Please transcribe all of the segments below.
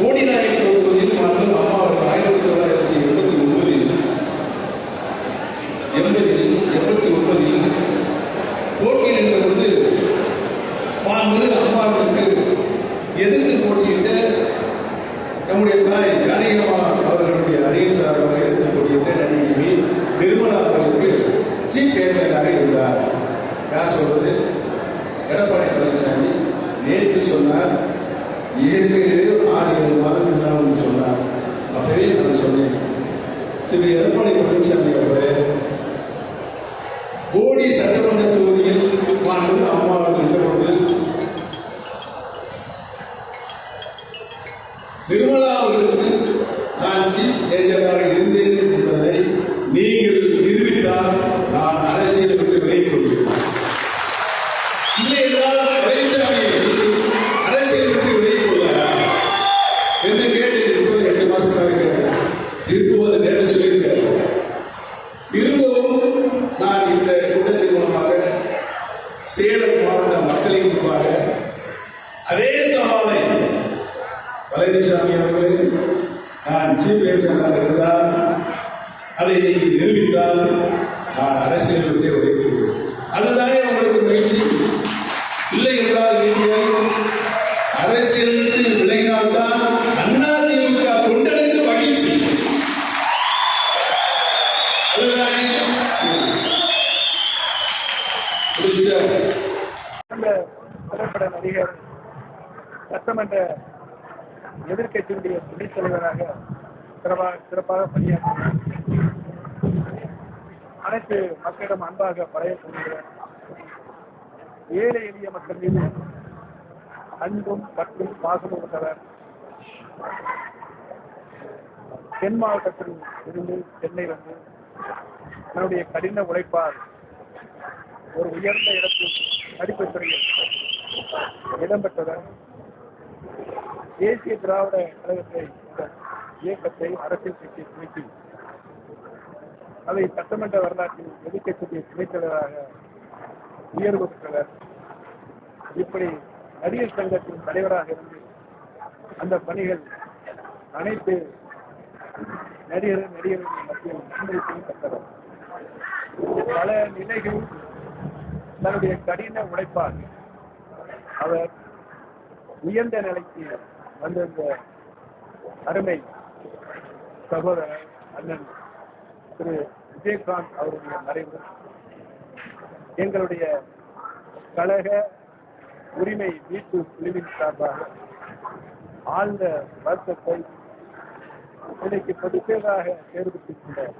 கோடிநாயக் தொகுதியில் மற்றும் அம்மா அவர்கள் ஆயிரத்தி தொள்ளாயிரத்தி எண்பத்தி ஒன்பதில் எண்பதில் எண்பத்தி ஒன்பதில் போட்டியிடுகிற பொழுது மாண்பு அம்மாவுக்கு எதிர்த்து போட்டியிட்ட நம்முடைய தாய் ஜானகியம்மா அவர்களுடைய அணியின் சார்பாக எடுத்து போட்டியிட்ட நடிகை நிர்மலா அவர்களுக்கு சீஃப் ஏஜென்டாக இருந்தார். யார் சொல்வது எடப்பாடி பழனிசாமி நேற்று சொன்னார். ஏற்கனவே ஆறு ஏழு மாதம் முன்னால் சொன்னார். அப்பவே நான் சொன்னேன் திரு எடப்பாடி பழனிசாமி அவர்களே போடி சட்டமன்ற தொகுதியில் மாண்பு அம்மா நின்ற பொழுது நிர்மலா அவர்களுக்கு நான் சீஃப் ஏஜென்டாக இருந்தேன். நான் சீஃப் இருந்தால் அதை நீங்கள் நிரூபித்தால் நான் அரசியல் விட்டே உடைக்கிறேன் அதுதானே உங்களுக்கு மகிழ்ச்சி இல்லை என்றால் நீங்கள் அரசியல் விட்டு விலகினால்தான் அண்ணா திமுக தொண்டனுக்கு மகிழ்ச்சி அதுதானே திரைப்பட நடிகர் சட்டமன்ற எதிர்க்கட்சியினுடைய துணைத் தலைவராக சிறப்பாக சிறப்பாக பணியாற்றினார் அனைத்து மக்களிடம் அன்பாக பழையக்கூடிய ஏழை எளிய மக்கள் மீது அன்பும் பற்றும் பாசமும் உள்ளவர். தென் மாவட்டத்தில் இருந்து சென்னை வந்து தன்னுடைய கடின உழைப்பால் ஒரு உயர்ந்த இடத்தில் படிப்பு துறையில் இடம்பெற்றவர் தேசிய திராவிட கழகத்தை இயக்கத்தை அரசியல் கட்சி குறைத்து அதை சட்டமன்ற வரலாற்றில் எதிர்கட்சியை துணைத்தலைவராக உயர்வு பெற்றவர் இப்படி நடிகர் சங்கத்தின் தலைவராக இருந்து அந்த பணிகள் அனைத்து நடிகர் நடிகர்கள் மத்தியில் முன்னிலைத்தையும் பெற்றவர் பல நிலைகளில் தன்னுடைய கடின உழைப்பால் அவர் உயர்ந்த நிலைக்கு வந்திருந்த அருமை சகோதரர் அண்ணன் திரு விஜயகாந்த் அவருடைய மறைவு எங்களுடைய கழக உரிமை மீட்பு குழுவின் சார்பாக ஆழ்ந்த வருத்தத்தை இன்னைக்கு பொதுப்பேராக தேர்வு அன்னியார்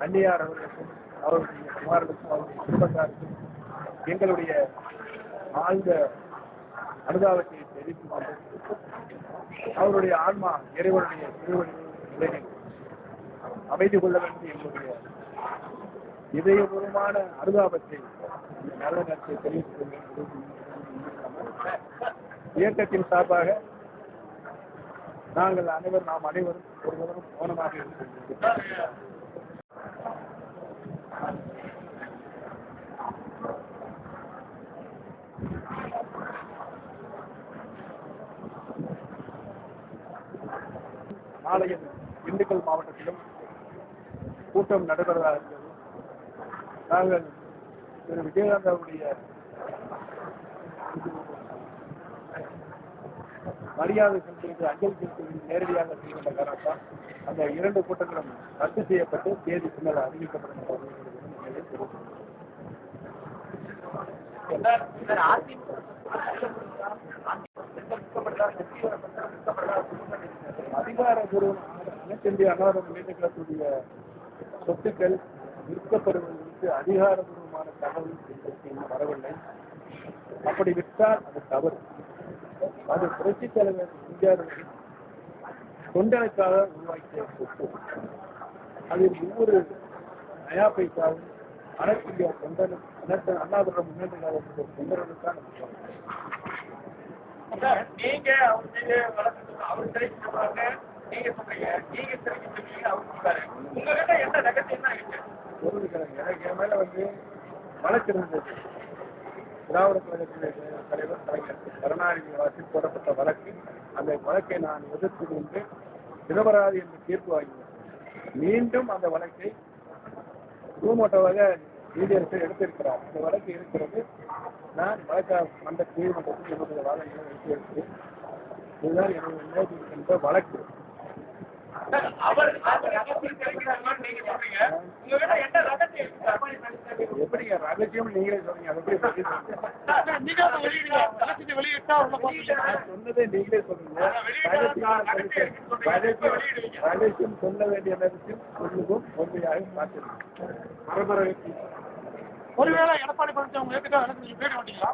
அந்நியார் அவர்களுக்கும் அவருடைய குமாரனுக்கும் அவருடைய குடும்பத்தாருக்கும் எங்களுடைய ஆழ்ந்த அனுதாபத்தை தெரிவித்துக் கொண்டு அவருடைய ஆன்மா இறைவனுடைய திருவடியில் அமைதி கொள்ள வேண்டும் எங்களுடைய இதயபூர்வமான அனுதாபத்தை நல்ல நேரத்தை தெரிவித்துக் இயக்கத்தின் சார்பாக நாங்கள் அனைவரும் நாம் அனைவரும் ஒருவரும் மௌனமாக இருக்கிறோம் நாளைய திண்டுக்கல் மாவட்டத்திலும் கூட்டம் நடைபெறதாக இருக்கிறது. நாங்கள் திரு விஜயகாந்தாவுடைய மரியாதை செலுத்துவது அஞ்சல் செலுத்துவது நேரடியாக செய்கின்ற காரணத்தால் அந்த இரண்டு கூட்டங்களும் ரத்து செய்யப்பட்டு தேதி பின்னர் அறிவிக்கப்படும் அதிகாரபூர்வம் அனைத்து இந்திய அன்னார முன்னேற்ற சொத்துக்கள் விற்கப்படுவதற்கு அதிகாரபூர்வமான தகவல் எங்களுக்கு இன்னும் வரவில்லை. அப்படி விற்றால் அது தவறு. அது புரட்சி தலைவர் இந்தியாவின் தொண்டனுக்காக உருவாக்கிய சொத்து. அதில் ஒவ்வொரு நயா பைசாவும் அனைத்து இந்தியா தொண்டனு அனைத்து அண்ணாதிர முன்னேற்ற கழகத்துடைய தொண்டர்களுக்கான நீங்க அவர் மீது அவர் சிறைக்கு நீங்க சொல்றீங்க நீங்க அவர் சொல்றாரு. உங்ககிட்ட ரகசியம் தான் இருக்கு எனக்கு என் மேல வந்து வழக்கு திராவிட கழகத்தினுடைய தலைவர் கலைஞர் கருணாநிதி வழக்கில் போடப்பட்ட வழக்கு. அந்த வழக்கை நான் எதிர்த்து கொண்டு நிரபராதி என்று தீர்ப்பு வாங்கினேன். மீண்டும் அந்த வழக்கை சூமோட்டோவாக நீதியரசர் எடுத்திருக்கிறார். இந்த வழக்கு இருக்கிறது. நான் வழக்கா மன்ற நீதிமன்றத்தில் என்னுடைய வாதங்களை எடுத்து எடுத்து இதுதான் என்னுடைய நினைவு வழக்கு. எப்படிங்க ரகசியம் நீங்களே. நான் சொன்னதே நீங்களே சொல்றீங்க. ரகசியம் ரகசியம் ரகசியம் சொல்ல வேண்டிய நேரத்தில் சொல்லுவோம். உண்மையாக மாற்றிருக்கோம் பரபர ஒருவேளை எடப்பாடி பழனிசாமி உங்களை ஏத்துட்டா எனக்கு பேட மாட்டீங்களா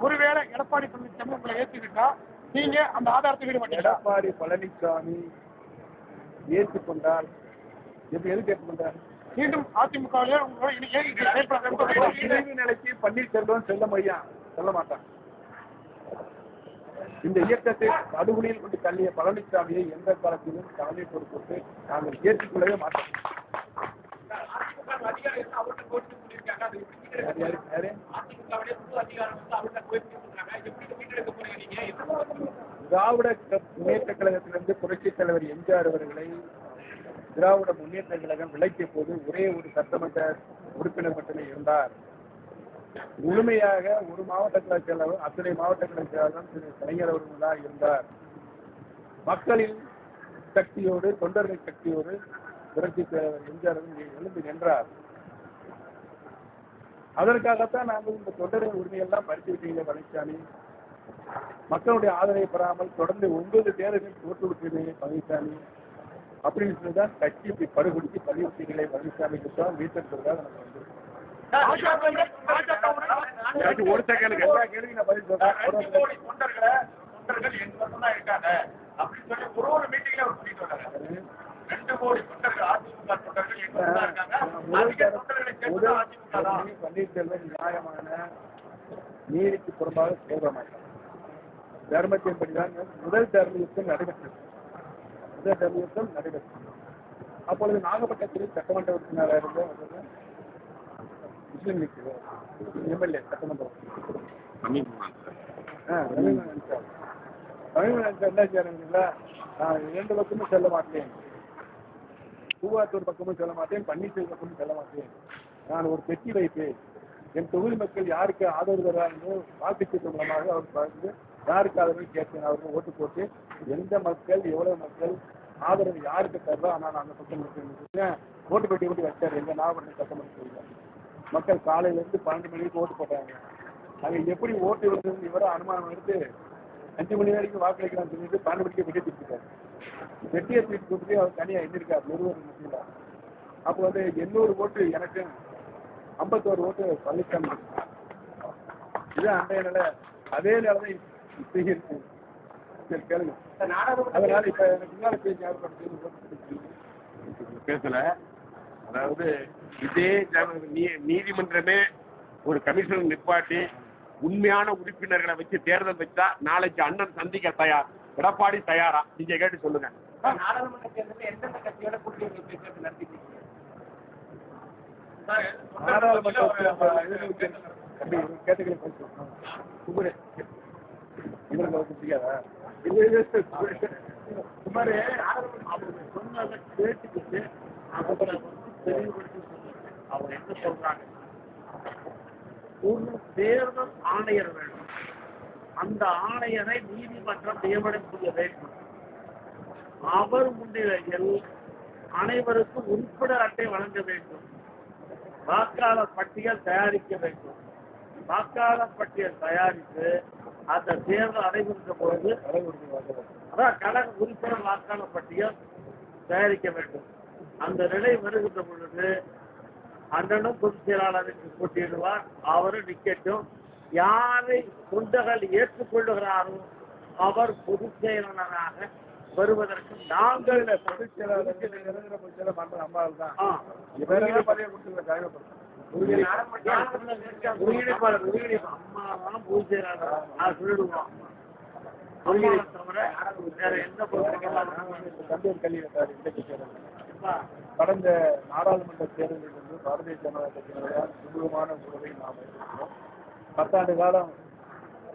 ஒருவேளை எடப்பாடி பழனிசாமி உங்களை ஏத்துக்கிட்டா நீங்க அந்த ஆதாரத்தை வீட மாட்டீங்களா எடப்பாடி பழனிசாமி ஏற்றுக்கொண்டால் எப்படி எது ஏற்றுக்கொண்டார் மீண்டும் அதிமுகவிலே இணைவு நிலைக்கு பன்னீர்செல்வம் செல்ல முடியா சொல்ல மாட்டான். இந்த இயக்கத்தை நடுவுலில் கொண்டு தள்ளிய பழனிசாமியை எந்த காலத்திலும் தலைமை பொறுப்பு நாங்கள் ஏற்றுக்கொள்ளவே மாட்டோம். யார் அதிகாரம் வந்து திராவிட முன்னேற்ற கழகத்தில் புரட்சித் தலைவர் எம்ஜிஆர் அவர்களை திராவிட முன்னேற்ற கழகம் விளக்கிய போது ஒரே ஒரு சட்டமன்ற உறுப்பினர் மட்டுமே இருந்தார். முழுமையாக ஒரு மாவட்ட கழக செயலாளர் அத்தனை மாவட்ட கழக செயலாளரும் திரு கலைஞர் அவர்கள் தான் இருந்தார். மக்களின் சக்தியோடு தொண்டர்கள் சக்தியோடு புரட்சித் தலைவர் எம்ஜிஆர் எழுந்து நின்றார். அதற்காகத்தான் நாங்கள் இந்த தொண்டர்கள் உரிமையெல்லாம் பறித்துவிட்டீங்க பழனிசாமி மக்களுடைய ஆதரவை பெறாமல் தொடர்ந்து ஒன்பது தேர்தலில் தோற்று விட்டது பழனிசாமி. அப்படின்னு சொல்லிதான் கட்சி இப்படி படுகொடுத்து பதிவு செய்யலை. பழனிசாமி தான் வீட்டிற்காக நம்ம வந்திருக்கோம் ஒரு செகண்ட் எல்லா கேள்விக்கும் நான் பதில் சொல்றேன். இருக்காங்க. அப்படின்னு சொல்லி ஒரு ஒரு மீட்டிங்ல அவர் சொல்லிட்டு வர்றாரு. ரெண்டு கோடி தொண்டர்கள் அதிமுக தொண்டர்கள் எங்க பக்கம் தான் இருக்காங்க. அதிக தொண்டர்களை சேர்த்து அதிமுக பன்னீர்செல்வம் நியாயமான நீதிக்கு புறம்பாக செயல்பட மாட்டார் தர்மத்தின்படிதான் முதல் தர்ம யுத்தம் நடைபெற்றது. முதல் தர்ம யுத்தம் நடைபெற்றது. அப்பொழுது நாகப்பட்டினத்தில் சட்டமன்ற உறுப்பினராக இருந்த முஸ்லீம் லீக் எம்எல்ஏ சட்டமன்ற ரவீந்திரநாத் சார். ரவீந்திரநாத் சார் என்ன செய்யறீங்களா நான் இரண்டு பக்கமும் செல்ல மாட்டேன். பூவாத்தூர் பக்கமும் செல்ல மாட்டேன். பன்னீர்செல்வம் பக்கமும் செல்ல மாட்டேன். நான் ஒரு பெட்டி வைப்பேன் என் தொகுதி மக்கள் யாருக்கு ஆதரவு தராங்களோ வாக்குச்சீட்டு மூலமாக அவர் பார்த்து யாருக்கு ஆதரவு கேட்பேன் அவர்கள் ஓட்டு போட்டு எந்த மக்கள் எவ்வளவு மக்கள் ஆதரவு யாருக்கு தருவா ஆனால் நான் அந்த ஓட்டு பெட்டி ஓட்டி வச்சாரு எங்க நாகப்பட்டினம் சட்டமன்ற தொகுதியில. மக்கள் காலையில இருந்து பன்னெண்டு மணிக்கு ஓட்டு போட்டாங்க. அங்க எப்படி ஓட்டு விழுந்தது இவரை அனுமானம் எடுத்து அஞ்சு மணி வரைக்கும் வாக்களிக்கலாம்னு சொல்லிட்டு பன்னெண்டு மணிக்கு வெட்டி திருப்பிட்டாரு வெட்டியை தூக்கி கொடுத்து அவர் தனியா எண்ணிருக்காரு நிறுவனம் மத்தியில அப்போ வந்து எண்ணூறு ஓட்டு எனக்கு ஐம்பத்தோரு ஓட்டு பழனிசாமி இது அன்றைய நிலை. அதே நிலை தான் சரி கேளுங்க அதனால இப்ப முன்னால பேசி பேசல. அதாவது இதே நீதிமன்றமே ஒரு கமிஷனர் நிப்பாட்டி உண்மையான உறுப்பினர்களை வச்சு தேர்தல் வச்சா நாளைக்கு அண்ணன் சந்திக்க தயார் எடப்பாடி தயாரா? நீங்க கேட்டு சொல்லுங்க. நாடாளுமன்ற அவங்க சொன்னதை கேட்டுக்கிட்டு தெளிவுபடுத்தி என்ன சொல்றாங்க ஒரு தேர்தல் ஆணையர் வேண்டும் அந்த ஆணையரை நீதிமன்றம் நியமனம் செய்ய வேண்டும் அவர் முன்னிலையில் அனைவருக்கும் உறுப்பினர் அட்டை வழங்க வேண்டும் வாக்காளர் பட்டியல் தயாரிக்க வேண்டும். வாக்காளர் பட்டியல் தயாரித்து அந்த தேர்தல் நடைபெறுகிற பொழுது. அதான் கழக உறுப்பினர் வாக்காளர் பட்டியல் தயாரிக்க வேண்டும். அந்த நிலை வருகின்ற பொழுது அண்ணனும் பொதுச் செயலாளருக்கு போட்டியிடுவார். அவரும் நிக்கட்டும். யாரை தொண்டர்கள் ஏற்றுக்கொள்ளுகிறாரோ அவர் பொதுச் செயலாளராக வருவதற்கு நாங்கள் பொதுச் செயலாளர் அம்மாள் தான் பதவியை கொடுத்துருக்க காயப்படுத்தும் ஒருங்கிணைப்பாளர் ஒருங்கிணைப்பு அம்மா நான் சொல்லிடுவோம் தவிர கடந்த நாடாளுமன்ற தேர்தலில் இருந்து பாரதிய ஜனதா கட்சியினரால் சுமூகமான உறவை நாம் பத்தாண்டு காலம்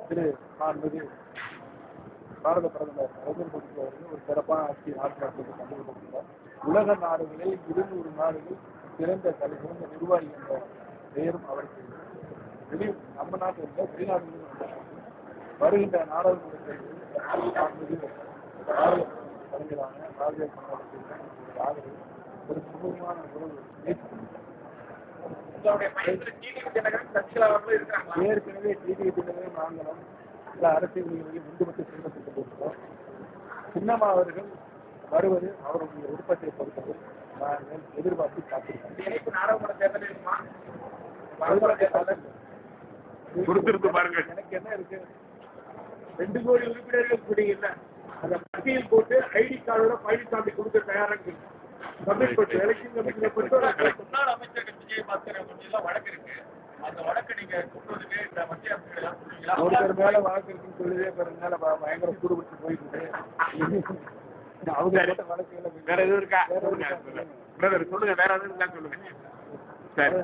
திரு மாண்புமிகு பாரத பிரதமர் நரேந்திர மோடி அவர்கள் ஒரு சிறப்பான ஆட்சி நாட்டு மக்களுக்கு உலக நாடுகளில் இருநூறு நாடுகள் சிறந்த தலை சிறந்த நிர்வாகி என்ற பெயரும் அவருக்கு. வெளி நம்ம நாட்டில் இல்லை வெளிநாடுகளில். வருகின்ற நாடாளுமன்ற தேர்தலில் தலைவரான பாரதிய ஜனதா ஆதரவு ஒரு சுமூகமான உறவு மையத்தில் டிடிவி தினகரன் ஏற்கனவே நாங்களும் சில அரசியல்களில் முன்னுபட்டு செயல்பட்டுக் கொண்டிருக்கிறோம் சின்னம்மா அவர்கள் வருவது அவருடைய விருப்பத்தை பொறுத்தது நாங்கள் எதிர்பார்த்து தேர்தல் பொறுத்திருந்து பாருங்கள். எனக்கு என்ன இருக்கு? ரெண்டு கோடி உறுப்பினர்கள் கூடிய அந்த பட்டியல் போட்டு ஐடி கார்டோட பழனிசாமி கொடுக்க தயாராக சப்மிட் பண்ணி எலெக்ஷன் கமிஷனை பொறுத்தவரை முன்னாள் அமைச்சர் விஜயபாஸ்கர் எல்லாம் வழக்கு இருக்கு. அந்த வழக்கு நீங்க கொண்டு வந்து இந்த மத்திய அமைச்சர் ஒருத்தர் மேல வழக்கு இருக்குன்னு சொல்லுதே பிறகு மேல ப- பயங்கர சூடுபட்டு போயிட்டு வேற எதுவும் இருக்கா? இருக்கா? பிரதர் சொல்லுங்க. வேற எதுவும் இருந்தா சொல்லுங்க. சரி.